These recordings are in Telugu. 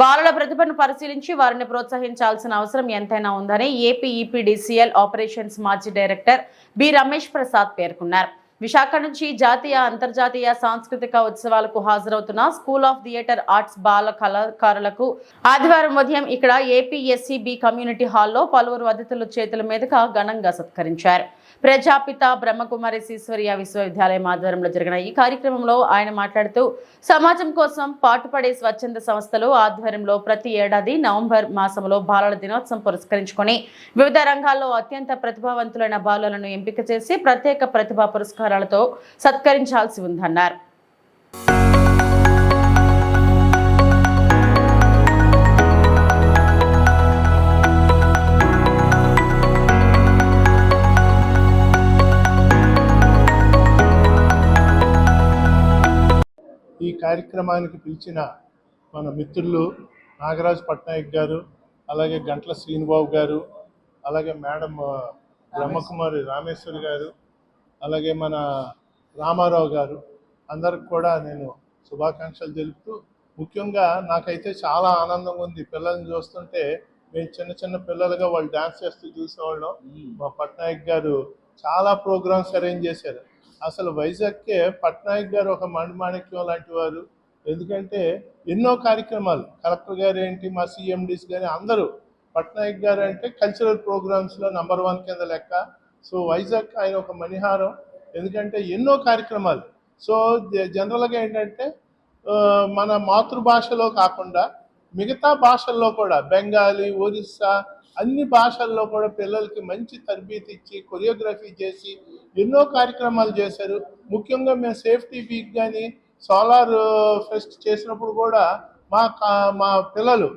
బాలల ప్రతిభను పరిశీలించి వారిని ప్రోత్సహించాల్సిన అవసరం ఎంతైనా ఉందని ఏపీ ఈపీడీసీఎల్ ఆపరేషన్స్ మాజీ డైరెక్టర్ బి రమేష్ ప్రసాద్ పేర్కొన్నారు. విశాఖ నుంచి జాతీయ అంతర్జాతీయ సాంస్కృతిక ఉత్సవాలకు హాజరవుతున్న స్కూల్ ఆఫ్ థియేటర్ ఆర్ట్స్ బాల కళాకారులకు ఆదివారం ఉదయం ఇక్కడ ఏపీఎస్సీబీ కమ్యూనిటీ హాల్లో పలువురు అతిథులు చేతుల మీదుగా ఘనంగా సత్కరించారు. ప్రజాపిత బ్రహ్మకుమారి ఈశ్వరీయ విశ్వవిద్యాలయం ఆధ్వర్యంలో జరిగిన ఈ కార్యక్రమంలో ఆయన మాట్లాడుతూ సమాజం కోసం పాటుపడే స్వచ్ఛంద సంస్థలు ఆధ్వర్యంలో ప్రతి ఏడాది నవంబర్ మాసంలో బాలల దినోత్సవం పురస్కరించుకొని వివిధ రంగాల్లో అత్యంత ప్రతిభావంతులైన బాలలను ఎంపిక చేసి ప్రత్యేక ప్రతిభా పురస్కారాలతో సత్కరించాల్సి ఉందన్నారు. కార్యక్రమానికి పిలిచిన మన మిత్రులు నాగరాజ్ పట్నాయక్ గారు అలాగే గంట్ల శ్రీనుబాబు గారు అలాగే మేడం బ్రహ్మకుమారి రామేశ్వరి గారు అలాగే మన రామారావు గారు అందరికి కూడా నేను శుభాకాంక్షలు తెలుపుతూ ముఖ్యంగా నాకైతే చాలా ఆనందంగా ఉంది. పిల్లల్ని చూస్తుంటే మేము చిన్న చిన్న పిల్లలుగా వాళ్ళు డాన్స్ చేస్తూ చూసేవాళ్ళం. మా పట్నాయక్ గారు చాలా ప్రోగ్రామ్స్ అరేంజ్ చేశారు. అసలు వైజాగ్కే పట్నాయక్ గారు ఒక మణిమాణిక్యం లాంటి వారు. ఎందుకంటే ఎన్నో కార్యక్రమాలు. కలెక్టర్ గారు ఏంటి మా సిఎండిస్ కానీ అందరూ పట్నాయక్ గారు అంటే కల్చరల్ ప్రోగ్రామ్స్లో నంబర్ వన్ కింద లెక్క. సో వైజాగ్ ఆయన ఒక మణిహారం. ఎందుకంటే ఎన్నో కార్యక్రమాలు. సో జ- జనరల్గా ఏంటంటే మన మాతృభాషలో కాకుండా మిగతా భాషల్లో కూడా బెంగాలీ ఒరిస్సా అన్ని భాషల్లో కూడా పిల్లలకి మంచి తరబీతి ఇచ్చి కొరియోగ్రఫీ చేసి ఎన్నో కార్యక్రమాలు చేశారు. ముఖ్యంగా మేము సేఫ్టీ వీక్ కానీ సోలార్ ఫెస్ట్ చేసినప్పుడు కూడా మా కా- మా పిల్లలు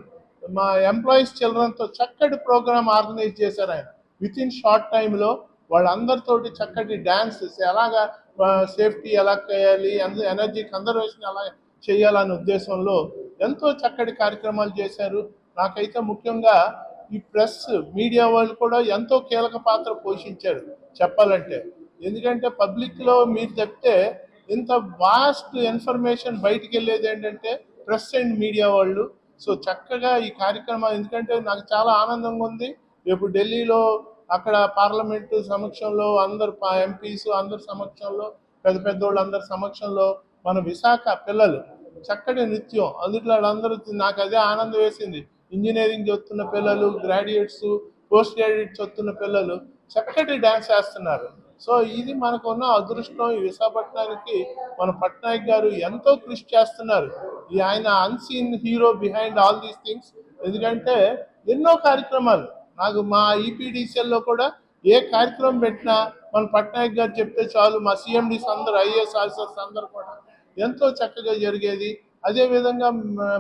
మా ఎంప్లాయీస్ చిల్డ్రన్తో చక్కటి ప్రోగ్రామ్ ఆర్గనైజ్ చేశారు ఆయన. విత్ ఇన్ షార్ట్ టైంలో వాళ్ళందరితోటి చక్కటి డ్యాన్స్ ఎలాగా సేఫ్టీ ఎలా చేయాలి ఎనర్జీ కన్జర్వేషన్ ఎలా చేయాలనే ఉద్దేశంలో ఎంతో చక్కటి కార్యక్రమాలు చేశారు. నాకైతే ముఖ్యంగా ఈ ప్రెస్ మీడియా వాళ్ళు కూడా ఎంతో కీలక పాత్ర పోషించారు చెప్పాలంటే. ఎందుకంటే పబ్లిక్లో మీరు చెప్తే ఇంత వాస్ట్ ఇన్ఫర్మేషన్ బయటికి వెళ్ళేది ఏంటంటే ప్రెస్ అండ్ మీడియా వాళ్ళు. సో చక్కగా ఈ కార్యక్రమం ఎందుకంటే నాకు చాలా ఆనందంగా ఉంది. రేపు ఢిల్లీలో అక్కడ పార్లమెంటు సమక్షంలో అందరు ఎంపీస్ అందరి సమక్షంలో పెద్ద పెద్ద వాళ్ళందరి సమక్షంలో మన విశాఖ పిల్లలు చక్కటి నృత్యం. అందుట్లో వాళ్ళందరూ నాకు అదే ఆనందం వేసింది. ఇంజనీరింగ్ చదువుతున్న పిల్లలు గ్రాడ్యుయేట్స్ పోస్ట్ గ్రాడ్యుయేట్స్ చదువుతున్న పిల్లలు చక్కటి డ్యాన్స్ చేస్తున్నారు. సో ఇది మనకు ఉన్న అదృష్టం. ఈ విశాఖపట్నానికి మన పట్నాయక్ గారు ఎంతో కృషి చేస్తున్నారు. ఈ ఆయన unseen hero behind all these things ఎందుకంటే ఎన్నో కార్యక్రమాలు. నాకు మా ఈపీడీసీఎల్లో కూడా ఏ కార్యక్రమం పెట్టినా మన పట్నాయక్ గారు చెప్తే చాలు. మా సిఎండిస్ అందరు ఐఏఎస్ ఆఫీసర్స్ అందరు కూడా ఎంతో చక్కగా జరిగేది. అదేవిధంగా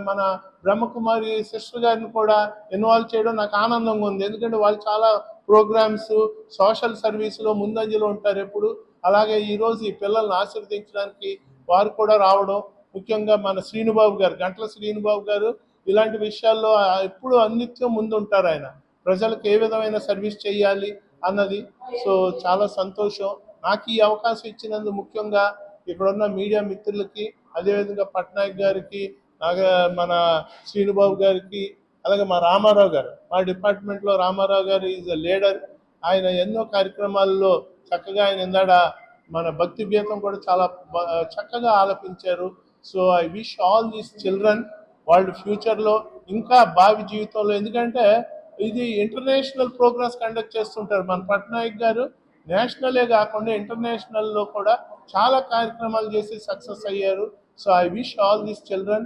మన బ్రహ్మకుమారి సిస్టర్ గారిని కూడా ఇన్వాల్వ్ చేయడం నాకు ఆనందంగా ఉంది. ఎందుకంటే వాళ్ళు చాలా ప్రోగ్రామ్స్ సోషల్ సర్వీస్లో ముందంజలో ఉంటారు ఎప్పుడు. అలాగే ఈరోజు ఈ పిల్లల్ని ఆశీర్వదించడానికి వారు కూడా రావడం ముఖ్యంగా మన శ్రీనుబాబు గారు గంటల శ్రీనుబాబు గారు ఇలాంటి విషయాల్లో ఎప్పుడు అన్నిత్యం ముందు ఉంటారు ఆయన. ప్రజలకు ఏ విధమైన సర్వీస్ చేయాలి అన్నది. సో చాలా సంతోషం. నాకు ఈ అవకాశం ఇచ్చినందుకు ముఖ్యంగా ఇక్కడున్న మీడియా మిత్రులకి అదేవిధంగా పట్నాయక్ గారికి మన శ్రీనుబాబు గారికి అలాగే మా రామారావు గారు. మా డిపార్ట్మెంట్లో రామారావు గారు ఈజ్ అ లీడర్. ఆయన ఎన్నో కార్యక్రమాల్లో చక్కగా ఆయన ఇందాడ మన భక్తి గీతం కూడా చాలా చక్కగా ఆలపించారు. So I wish all these children వాళ్ళ ఫ్యూచర్లో ఇంకా భావి జీవితంలో. ఎందుకంటే ఇది ఇంటర్నేషనల్ ప్రోగ్రామ్స్ కండక్ట్ చేస్తుంటారు. మన పట్నాయక్ గారు నేషనలే కాకుండా ఇంటర్నేషనల్లో కూడా చాలా కార్యక్రమాలు చేసి సక్సెస్ అయ్యారు. So I wish all these children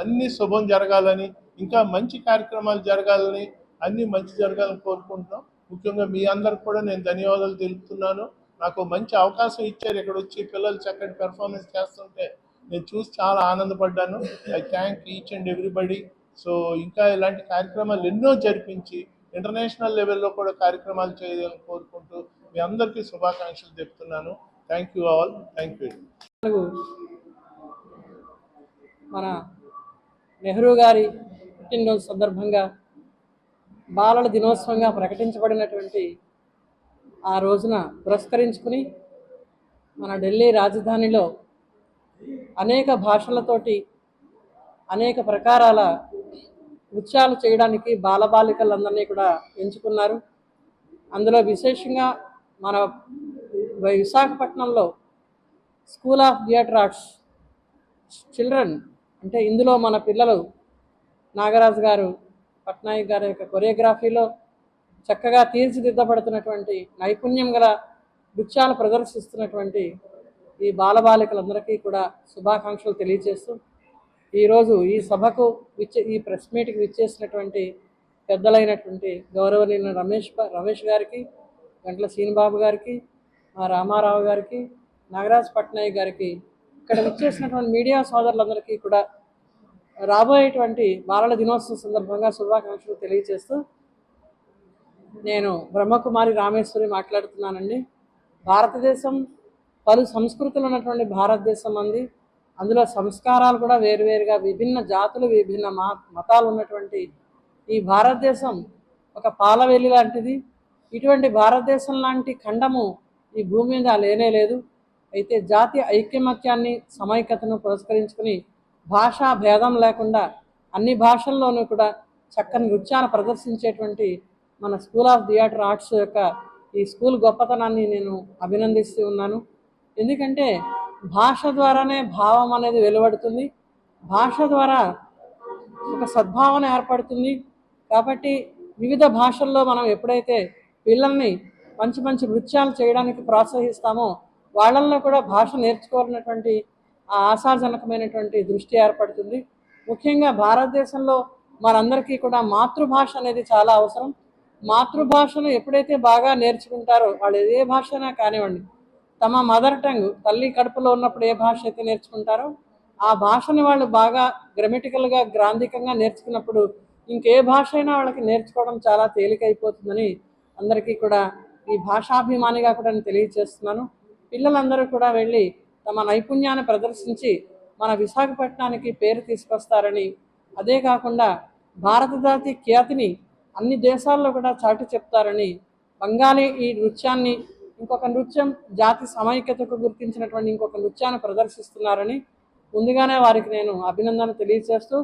అన్ని శుభం జరగాలని ఇంకా మంచి కార్యక్రమాలు జరగాలని అన్ని మంచి జరగాలని కోరుకుంటున్నాం. ముఖ్యంగా మీ అందరికి కూడా నేను ధన్యవాదాలు తెలుపుతున్నాను. నాకు మంచి అవకాశం ఇచ్చారు ఇక్కడ వచ్చి పిల్లలు చక్కటి పెర్ఫార్మెన్స్ చేస్తుంటే. నేను చూసి చాలా ఆనందపడ్డాను. I thank each and everybody so ఇంకా ఇలాంటి కార్యక్రమాలు ఎన్నో జరిపించి ఇంటర్నేషనల్ లెవెల్లో కూడా కార్యక్రమాలు చేయాలని కోరుకుంటూ మీ అందరికీ శుభాకాంక్షలు చెప్తున్నాను thank you all thank you మన నెహ్రూ గారి పుట్టినరోజు సందర్భంగా బాలల దినోత్సవంగా ప్రకటించబడినటువంటి ఆ రోజున పురస్కరించుకుని మన ఢిల్లీ రాజధానిలో అనేక భాషలతోటి అనేక ప్రకారాల నృత్యాలు చేయడానికి బాలబాలికలందరినీ కూడా ఎంచుకున్నారు. అందులో విశేషంగా మన విశాఖపట్నంలో school of theatre arts children అంటే ఇందులో మన పిల్లలు నాగరాజు గారు పట్నాయక్ గారి యొక్క కొరియోగ్రఫీలో చక్కగా తీర్చిదిద్దబడుతున్నటువంటి నైపుణ్యం గల నృత్యాలు ప్రదర్శిస్తున్నటువంటి ఈ బాలబాలికలందరికీ కూడా శుభాకాంక్షలు తెలియజేస్తూ ఈరోజు ఈ సభకు విచ్చే ఈ ప్రెస్ మీట్కి విచ్చేసినటువంటి పెద్దలైనటువంటి గౌరవనీయుల రమేష్ రమేష్ గారికి గంటల శ్రీనిబాబు గారికి మా రామారావు గారికి నాగరాజ్ పట్నాయక్ గారికి ఇక్కడ వచ్చేసినటువంటి మీడియా సోదరులందరికీ కూడా రాబోయేటువంటి బాలల దినోత్సవం సందర్భంగా శుభాకాంక్షలు తెలియజేస్తూ నేను బ్రహ్మకుమారి రామేశ్వరి మాట్లాడుతున్నానండి. భారతదేశం పలు సంస్కృతులు ఉన్నటువంటి భారతదేశం అంది. అందులో సంస్కారాలు కూడా వేరువేరుగా విభిన్న జాతులు విభిన్న మా మతాలు ఉన్నటువంటి ఈ భారతదేశం ఒక పాలవెల్లి లాంటిది. ఇటువంటి భారతదేశం లాంటి ఖండము ఈ భూమి మీద లేనే లేదు. అయితే జాతి ఐక్యమత్యాన్ని సమైక్యతను పురస్కరించుకుని భాషా భేదం లేకుండా అన్ని భాషల్లోనూ కూడా చక్కని నృత్యాన్ని ప్రదర్శించేటువంటి మన స్కూల్ ఆఫ్ థియేటర్ ఆర్ట్స్ యొక్క ఈ స్కూల్ గొప్పతనాన్ని నేను అభినందిస్తూ ఉన్నాను. ఎందుకంటే భాష ద్వారానే భావం అనేది వెలువడుతుంది. భాష ద్వారా ఒక సద్భావన ఏర్పడుతుంది. కాబట్టి వివిధ భాషల్లో మనం ఎప్పుడైతే పిల్లల్ని మంచి మంచి నృత్యాలు చేయడానికి ప్రోత్సహిస్తామో వాళ్ళల్లో కూడా భాష నేర్చుకోవాలన్నటువంటి ఆశాజనకమైనటువంటి దృష్టి ఏర్పడుతుంది. ముఖ్యంగా భారతదేశంలో మనందరికీ కూడా మాతృభాష అనేది చాలా అవసరం. మాతృభాషను ఎప్పుడైతే బాగా నేర్చుకుంటారో వాళ్ళు ఏ భాష అయినా కానివ్వండి తమ మదర్ టంగ్ తల్లి కడుపులో ఉన్నప్పుడు ఏ భాష అయితే నేర్చుకుంటారో ఆ భాషని వాళ్ళు బాగా గ్రమెటికల్గా గ్రాంధికంగా నేర్చుకున్నప్పుడు ఇంకే భాష అయినా వాళ్ళకి నేర్చుకోవడం చాలా తేలికైపోతుందని అందరికీ కూడా ఈ భాషాభిమానిగా కూడా నేను తెలియజేస్తున్నాను. పిల్లలందరూ కూడా వెళ్ళి తమ నైపుణ్యాన్ని ప్రదర్శించి మన విశాఖపట్నానికి పేరు తీసుకొస్తారని. అదే కాకుండా భారతజాతి ఖ్యాతిని అన్ని దేశాల్లో కూడా చాటి చెప్తారని. బంగాళీ ఈ నృత్యాన్ని ఇంకొక నృత్యం జాతి సమైక్యతకు గుర్తించినటువంటి ఇంకొక నృత్యాన్ని ప్రదర్శిస్తున్నారని ముందుగానే వారికి నేను అభినందన తెలియజేస్తూ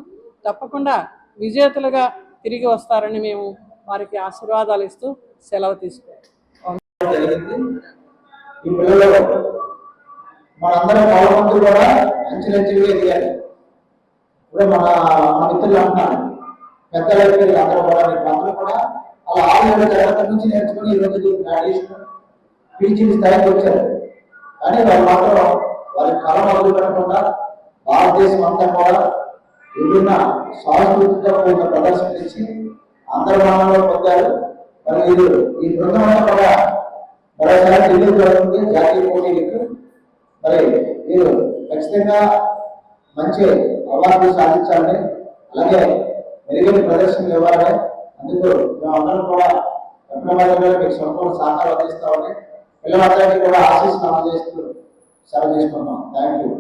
తప్పకుండా విజేతలుగా తిరిగి వస్తారని మేము వారికి ఆశీర్వాదాలు ఇస్తూ సెలవు తీసుకుంటాం. ఈ పిల్లలు మనందరం పాల్గొంటూ కూడా అంచెలంచెలుగా ఎదిగారు ఇప్పుడు మన మన మిత్రులు అంటున్నారు పెద్దలకి అందరూ కూడా మీకు అందరూ కూడా అలా ఆరు తరగతి నుంచి నేర్చుకుని ఈ రోజు గ్రాడ్యుయేషన్ పీజీ స్థాయికి వచ్చారు. కానీ వాళ్ళు మాత్రం వారి కళ మొదలు పెట్టకుండా భారతదేశం అంతా కూడా విభిన్న సాంస్కృతిక కూడిన ప్రదర్శన ఇచ్చి అంతర్మానంలో పొందారు. మరి ఈ బృందం అంతా కూడా మరోసారి జరుగుతుంది జాతీయ పోటీలకు మరి మీరు ఖచ్చితంగా మంచి అవార్డు సాధించాలని అలాగే మెరుగైన ప్రదర్శనలు ఇవ్వాలని అందుకు మేమందరం కూడా విప్లవాదులుగా మీకు సంపూర్ణ సహకారం అందిస్తామని పిల్లలందరికీ కూడా ఆశీస్సులు అందజేస్తూ సెలవు తీసుకున్నాం థ్యాంక్ యూ